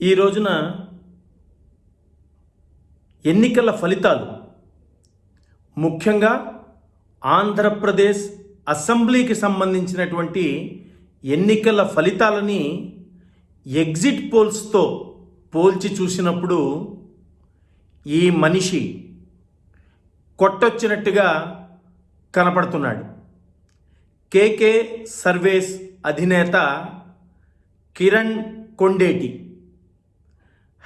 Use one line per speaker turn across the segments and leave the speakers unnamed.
ఈ రోజున ఎన్నికల ఫలితాలు ముఖ్యంగా ఆంధ్రప్రదేశ్ అసెంబ్లీకి సంబంధించినటువంటి ఎన్నికల ఫలితాలని ఎగ్జిట్ పోల్స్తో పోల్చి చూసినప్పుడు ఈ మనిషి కొట్టొచ్చినట్టుగా కనపడుతున్నాడు. కేకే సర్వేస్ అధినేత Kiran Kondeti.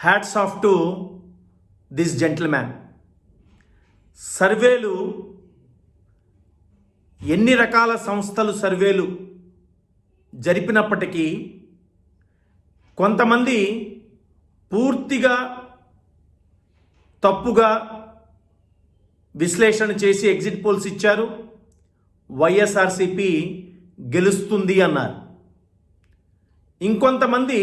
Hats off to this gentleman సర్వేలు ఎన్ని రకాల సంస్థలు సర్వేలు జరిపినప్పటికీ కొంతమంది పూర్తిగా తప్పుగా విశ్లేషణ చేసి ఎగ్జిట్ పోల్స్ ఇచ్చారు. వైఎస్ఆర్సిపి గెలుస్తుంది అన్నారు. ఇంకొంతమంది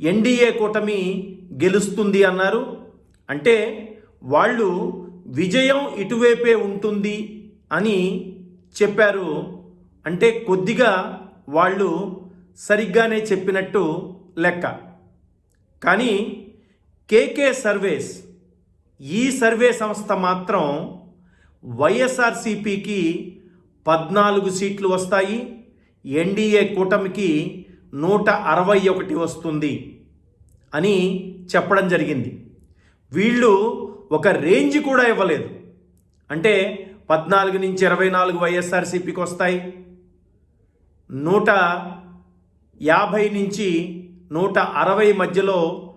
ఎన్డీఏ కూటమి గెలుస్తుంది అన్నారు. అంటే వాళ్ళు విజయం ఇటువైపే ఉంటుంది అని చెప్పారు. అంటే కొద్దిగా వాళ్ళు సరిగ్గానే చెప్పినట్టు లెక్క. కానీ కేకే సర్వేస్ ఈ సర్వే సంస్థ మాత్రం వైఎస్ఆర్సిపికి పద్నాలుగు సీట్లు వస్తాయి. ఎన్డీఏ కూటమికి నూట అరవై ఒకటి వస్తుంది అని చెప్పడం జరిగింది. వీళ్ళు ఒక రేంజ్ కూడా ఇవ్వలేదు. అంటే పద్నాలుగు నుంచి ఇరవై నాలుగు వైఎస్ఆర్సీపీకి వస్తాయి. నూట యాభై నుంచి నూట అరవై మధ్యలో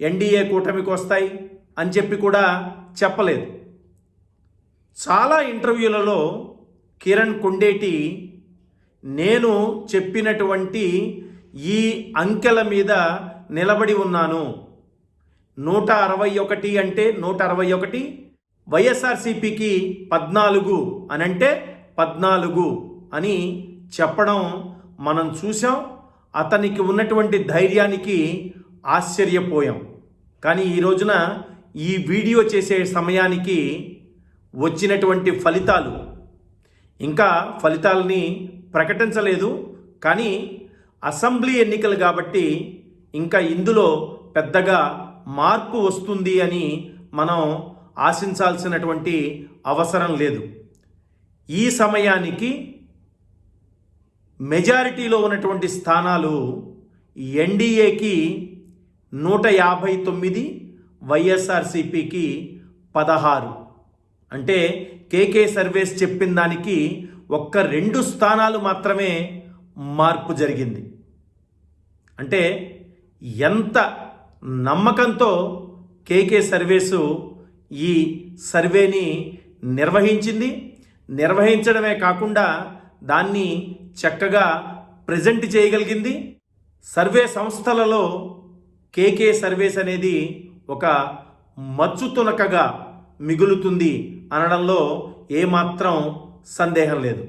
ఎన్డీఏ కూటమికి వస్తాయి అని చెప్పి కూడా చెప్పలేదు. చాలా ఇంటర్వ్యూలలో కిరణ్ కుండేటి నేను చెప్పినటువంటి ఈ అంకెల మీద నిలబడి ఉన్నాను. నూట అరవై ఒకటి అంటే నూట అరవై ఒకటి వైఎస్ఆర్సిపికి పద్నాలుగు అని అంటే పద్నాలుగు అని చెప్పడం మనం చూసాం అతనికి ఉన్నటువంటి ధైర్యానికి ఆశ్చర్యపోయాం. కానీ ఈ రోజున ఈ వీడియో చేసే సమయానికి వచ్చినటువంటి ఫలితాలు. ఇంకా ఫలితాలని ప్రకటించలేదు. కానీ అసెంబ్లీ ఎన్నికలు కాబట్టి ఇంకా ఇందులో పెద్దగా మార్పు వస్తుంది అని మనం ఆశించాల్సినటువంటి అవసరం లేదు. ఈ సమయానికి మెజారిటీలో ఉన్నటువంటి స్థానాలు ఎన్డీఏకి నూట యాభై తొమ్మిది వైఎస్ఆర్సిపికి పదహారు. అంటే కేకే సర్వేస్ చెప్పిన దానికి ఒక్క రెండు స్థానాలు మాత్రమే మార్పు జరిగింది. అంటే ఎంత నమ్మకంతో కేకే సర్వేసు ఈ సర్వేని నిర్వహించింది? నిర్వహించడమే కాకుండా దాన్ని చక్కగా ప్రజెంట్ చేయగలిగింది. సర్వే సంస్థలలో కేకే సర్వేస్ అనేది ఒక మచ్చు తునకగా మిగులుతుంది అనడంలో ఏమాత్రం సందేహం లేదు.